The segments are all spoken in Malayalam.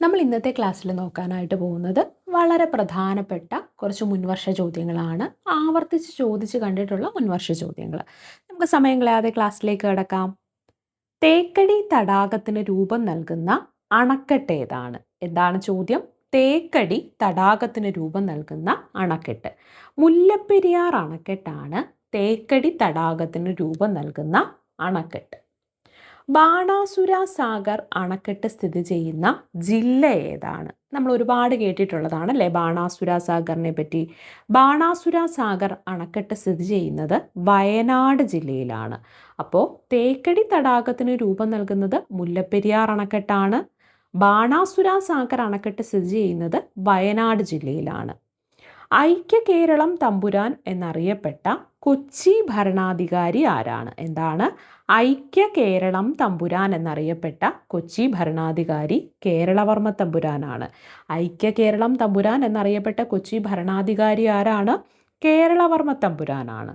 നമ്മൾ ഇന്നത്തെ ക്ലാസ്സിൽ നോക്കാനായിട്ട് പോകുന്നത് വളരെ പ്രധാനപ്പെട്ട കുറച്ച് മുൻവർഷ ചോദ്യങ്ങളാണ്. ആവർത്തിച്ച് ചോദിച്ച് കണ്ടിട്ടുള്ള മുൻവർഷ ചോദ്യങ്ങൾ നമുക്ക് സമയം കളയാതെ ക്ലാസ്സിലേക്ക് കിടക്കാം. തേക്കടി തടാകത്തിന് രൂപം നൽകുന്ന അണക്കെട്ട് ഏതാണ് എന്താണ് ചോദ്യം? തേക്കടി തടാകത്തിന് രൂപം നൽകുന്ന അണക്കെട്ട്. മുല്ലപ്പെരിയാർ അണക്കെട്ടാണ് തേക്കടി തടാകത്തിന് രൂപം നൽകുന്ന അണക്കെട്ട്. ബാണാസുര സാഗർ അണക്കെട്ട് സ്ഥിതി ചെയ്യുന്ന ജില്ല ഏതാണ്? നമ്മൾ ഒരുപാട് കേട്ടിട്ടുള്ളതാണ് അല്ലേ ബാണാസുര സാഗറിനെ പറ്റി. ബാണാസുര സാഗർ അണക്കെട്ട് സ്ഥിതി ചെയ്യുന്നത് വയനാട് ജില്ലയിലാണ്. അപ്പോൾ തേക്കടി തടാകത്തിന് രൂപം നൽകുന്നത് മുല്ലപ്പെരിയാർ അണക്കെട്ടാണ്. ബാണാസുര സാഗർ അണക്കെട്ട് സ്ഥിതി ചെയ്യുന്നത് വയനാട് ജില്ലയിലാണ്. ഐക്യ കേരളം തമ്പുരാൻ എന്നറിയപ്പെട്ട കൊച്ചി ഭരണാധികാരി ആരാണ്? എന്താണ്? ഐക്യ കേരളം തമ്പുരാൻ എന്നറിയപ്പെട്ട കൊച്ചി ഭരണാധികാരി കേരളവർമ്മ തമ്പുരാനാണ് ഐക്യ കേരളം തമ്പുരാൻ എന്നറിയപ്പെട്ട കൊച്ചി ഭരണാധികാരി ആരാണ്? കേരളവർമ്മ തമ്പുരാനാണ്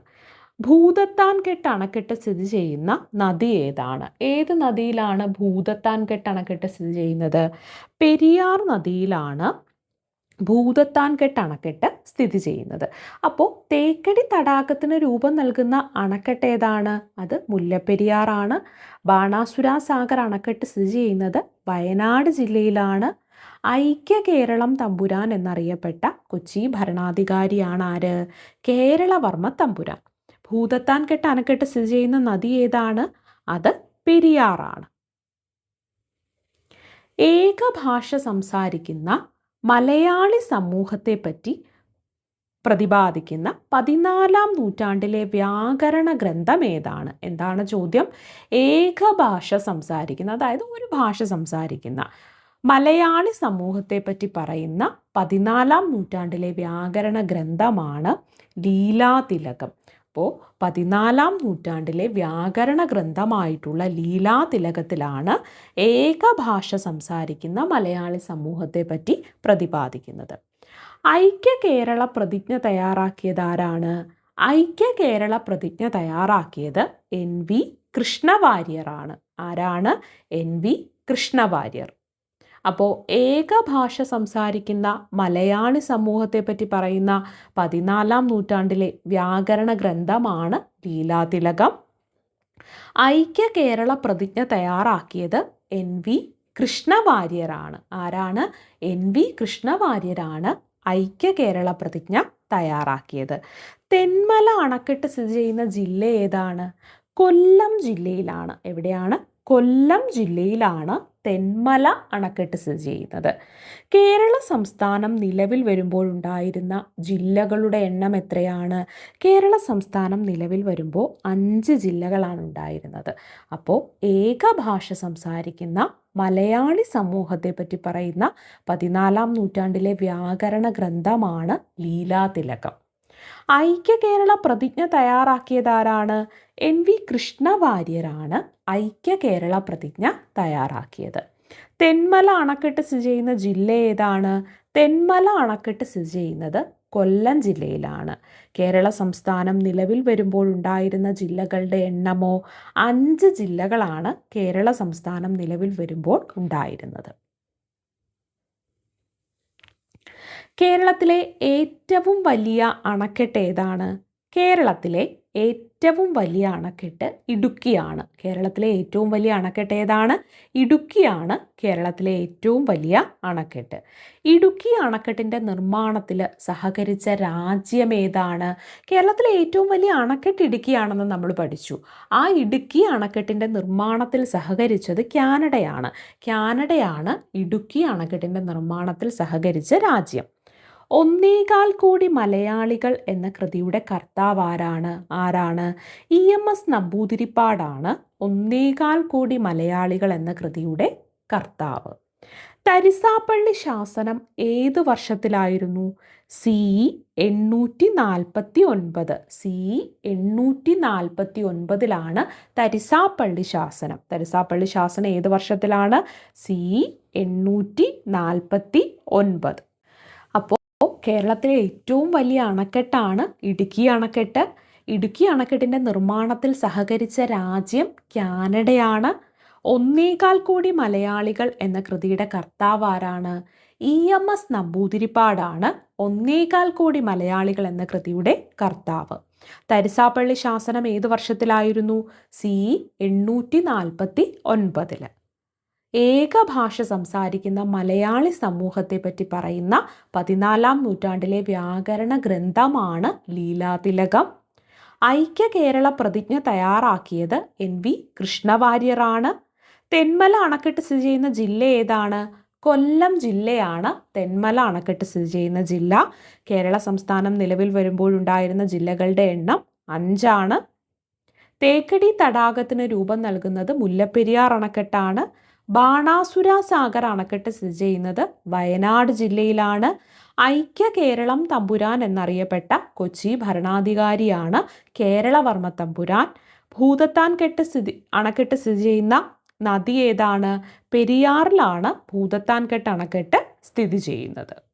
ഭൂതത്താൻ കെട്ട് അണക്കെട്ട് സ്ഥിതി ചെയ്യുന്ന നദി ഏതാണ്? ഏത് നദിയിലാണ് ഭൂതത്താൻ കെട്ട് അണക്കെട്ട് സ്ഥിതി ചെയ്യുന്നത്? പെരിയാർ നദിയിലാണ് ഭൂതത്താൻ കെട്ട് അണക്കെട്ട് സ്ഥിതി ചെയ്യുന്നത്. അപ്പോൾ തേക്കടി തടാകത്തിന് രൂപം നൽകുന്ന അണക്കെട്ട് ഏതാണ്? അത് മുല്ലപ്പെരിയാറാണ്. ബാണാസുര സാഗർ അണക്കെട്ട് സ്ഥിതി ചെയ്യുന്നത് വയനാട് ജില്ലയിലാണ്. ഐക്യ കേരളം തമ്പുരാൻ എന്നറിയപ്പെട്ട കൊച്ചി ഭരണാധികാരിയാണ് ആര്? കേരളവർമ്മ തമ്പുരാൻ. ഭൂതത്താൻ കെട്ട് അണക്കെട്ട് സ്ഥിതി ചെയ്യുന്ന നദി ഏതാണ്? അത് പെരിയാറാണ്. ഏക ഭാഷ സംസാരിക്കുന്ന മലയാളി സമൂഹത്തെപ്പറ്റി പ്രതിപാദിക്കുന്ന പതിനാലാം നൂറ്റാണ്ടിലെ വ്യാകരണ ഗ്രന്ഥം ഏതാണ്? എന്താണ് ചോദ്യം? ഏക ഭാഷ സംസാരിക്കുന്ന അതായത് ഒരു ഭാഷ സംസാരിക്കുന്ന മലയാളി സമൂഹത്തെപ്പറ്റി പറയുന്ന പതിനാലാം നൂറ്റാണ്ടിലെ വ്യാകരണ ഗ്രന്ഥമാണ് ലീലാതിലകം. അപ്പോൾ പതിനാലാം നൂറ്റാണ്ടിലെ വ്യാകരണ ഗ്രന്ഥമായിട്ടുള്ള ലീലാതിലകത്തിലാണ് ഏക ഭാഷ സംസാരിക്കുന്ന മലയാളി സമൂഹത്തെ പറ്റി പ്രതിപാദിക്കുന്നത്. ഐക്യ കേരള പ്രതിജ്ഞ തയ്യാറാക്കിയത് ആരാണ് ഐക്യ കേരള പ്രതിജ്ഞ തയ്യാറാക്കിയത് എൻ വി കൃഷ്ണവാര്യറാണ് ആരാണ്? N V Krishna Warrier. അപ്പോൾ ഏക ഭാഷ സംസാരിക്കുന്ന മലയാളി സമൂഹത്തെ പറ്റി പറയുന്ന പതിനാലാം നൂറ്റാണ്ടിലെ വ്യാകരണ ഗ്രന്ഥമാണ് ലീലാതിലകം. ഐക്യ കേരള പ്രതിജ്ഞ തയ്യാറാക്കിയത് എൻ വി കൃഷ്ണവാര്യരാണ്. ആരാണ്? എൻ വി കൃഷ്ണവാര്യരാണ് ഐക്യ കേരള പ്രതിജ്ഞ തയ്യാറാക്കിയത്. തെന്മല അണക്കെട്ട് സ്ഥിതി ചെയ്യുന്ന ജില്ല ഏതാണ്? കൊല്ലം ജില്ലയിലാണ്. എവിടെയാണ്? കൊല്ലം ജില്ലയിലാണ് തെന്മല അണക്കെട്ട് സ്ഥിതി ചെയ്യുന്നത്. കേരള സംസ്ഥാനം നിലവിൽ വരുമ്പോഴുണ്ടായിരുന്ന ജില്ലകളുടെ എണ്ണം എത്രയാണ്? കേരള സംസ്ഥാനം നിലവിൽ വരുമ്പോൾ അഞ്ച് ജില്ലകളാണ് ഉണ്ടായിരുന്നത്. അപ്പോൾ ഏക ഭാഷ സംസാരിക്കുന്ന മലയാളി സമൂഹത്തെ പറ്റി പറയുന്ന പതിനാലാം നൂറ്റാണ്ടിലെ വ്യാകരണ ഗ്രന്ഥമാണ് ലീലാതിലകം. ഐക്യ കേരള പ്രതിജ്ഞ തയ്യാറാക്കിയതാരാണ് എൻ വി കൃഷ്ണവാര്യരാണ് ഐക്യ കേരള പ്രതിജ്ഞ തയ്യാറാക്കിയത്. തെന്മല അണക്കെട്ട് സ്ഥിതി ചെയ്യുന്ന ജില്ല ഏതാണ്? തെന്മല അണക്കെട്ട് സ്ഥിതി ചെയ്യുന്നത് കൊല്ലം ജില്ലയിലാണ്. കേരള സംസ്ഥാനം നിലവിൽ വരുമ്പോൾ ഉണ്ടായിരുന്ന ജില്ലകളുടെ എണ്ണമോ അഞ്ച് ജില്ലകളാണ് കേരള സംസ്ഥാനം നിലവിൽ വരുമ്പോൾ ഉണ്ടായിരുന്നത്. കേരളത്തിലെ ഏറ്റവും വലിയ അണക്കെട്ട് ഏതാണ്? കേരളത്തിലെ ഏറ്റവും വലിയ അണക്കെട്ട് ഇടുക്കിയാണ്. കേരളത്തിലെ ഏറ്റവും വലിയ അണക്കെട്ട് ഏതാണ്? ഇടുക്കിയാണ് കേരളത്തിലെ ഏറ്റവും വലിയ അണക്കെട്ട്. ഇടുക്കി അണക്കെട്ടിന്റെ നിർമ്മാണത്തിൽ സഹകരിച്ച രാജ്യം ഏതാണ്? കേരളത്തിലെ ഏറ്റവും വലിയ അണക്കെട്ട് ഇടുക്കിയാണെന്ന് നമ്മൾ പഠിച്ചു. ആ ഇടുക്കി അണക്കെട്ടിന്റെ നിർമ്മാണത്തിൽ സഹകരിച്ചത് കാനഡയാണ്. കാനഡയാണ് ഇടുക്കി അണക്കെട്ടിന്റെ നിർമ്മാണത്തിൽ സഹകരിച്ച രാജ്യം. ഒന്നേകാൽ കോടി മലയാളികൾ എന്ന കൃതിയുടെ കർത്താവ് ആരാണ്? ആരാണ് ഇ എം എസ് നമ്പൂതിരിപ്പാടാണ് ഒന്നേകാൽ കോടി മലയാളികൾ എന്ന കൃതിയുടെ കർത്താവ്. തരിസാപ്പള്ളി ശാസനം ഏത് വർഷത്തിലായിരുന്നു? സി എണ്ണൂറ്റി നാൽപ്പത്തി ഒൻപത് സി എണ്ണൂറ്റി നാൽപ്പത്തി ഒൻപതിലാണ് തരിസാപ്പള്ളി ശാസനം. തരിസാപ്പള്ളി ശാസനം ഏത് വർഷത്തിലാണ്? സി എണ്ണൂറ്റി നാൽപ്പത്തി ഒൻപത് കേരളത്തിലെ ഏറ്റവും വലിയ അണക്കെട്ടാണ് ഇടുക്കി അണക്കെട്ട്. ഇടുക്കി അണക്കെട്ടിന്റെ നിർമ്മാണത്തിൽ സഹകരിച്ച രാജ്യം കാനഡയാണ്. ഒന്നേകാൽ കോടി മലയാളികൾ എന്ന കൃതിയുടെ കർത്താവ് ആരാണ്? ഇ എം എസ് നമ്പൂതിരിപ്പാടാണ്. ഒന്നേകാൽ കോടി മലയാളികൾ എന്ന കൃതിയുടെ കർത്താവ്. തരിസാപ്പള്ളി ശാസനം ഏത് വർഷത്തിലായിരുന്നു? സി എണ്ണൂറ്റി നാൽപ്പത്തി ഒൻപതിൽ ഏക ഭാഷ സംസാരിക്കുന്ന മലയാളി സമൂഹത്തെ പറ്റി പറയുന്ന പതിനാലാം നൂറ്റാണ്ടിലെ വ്യാകരണ ഗ്രന്ഥമാണ് ലീലാതിലകം. ഐക്യ കേരള പ്രതിജ്ഞ തയ്യാറാക്കിയത് എൻ വി കൃഷ്ണവാര്യറാണ് തെന്മല അണക്കെട്ട് സ്ഥിതി ചെയ്യുന്ന ജില്ല ഏതാണ്? കൊല്ലം ജില്ലയാണ് തെന്മല അണക്കെട്ട് സ്ഥിതി ചെയ്യുന്ന ജില്ല. കേരള സംസ്ഥാനം നിലവിൽ വരുമ്പോഴുണ്ടായിരുന്ന ജില്ലകളുടെ എണ്ണം അഞ്ചാണ്. തേക്കടി തടാകത്തിന് രൂപം നൽകുന്നത് മുല്ലപ്പെരിയാർ അണക്കെട്ടാണ്. ബാണാസുര സാഗർ അണക്കെട്ട് സ്ഥിതി ചെയ്യുന്നത് വയനാട് ജില്ലയിലാണ്. ഐക്യ കേരളം തമ്പുരാൻ എന്നറിയപ്പെട്ട കൊച്ചി ഭരണാധികാരിയാണ് കേരളവർമ്മ തമ്പുരാൻ. ഭൂതത്താൻ കെട്ട് സ്ഥിതി അണക്കെട്ട് സ്ഥിതി ചെയ്യുന്ന നദി ഏതാണ്? പെരിയാറിലാണ് ഭൂതത്താൻ കെട്ട് അണക്കെട്ട് സ്ഥിതി ചെയ്യുന്നത്.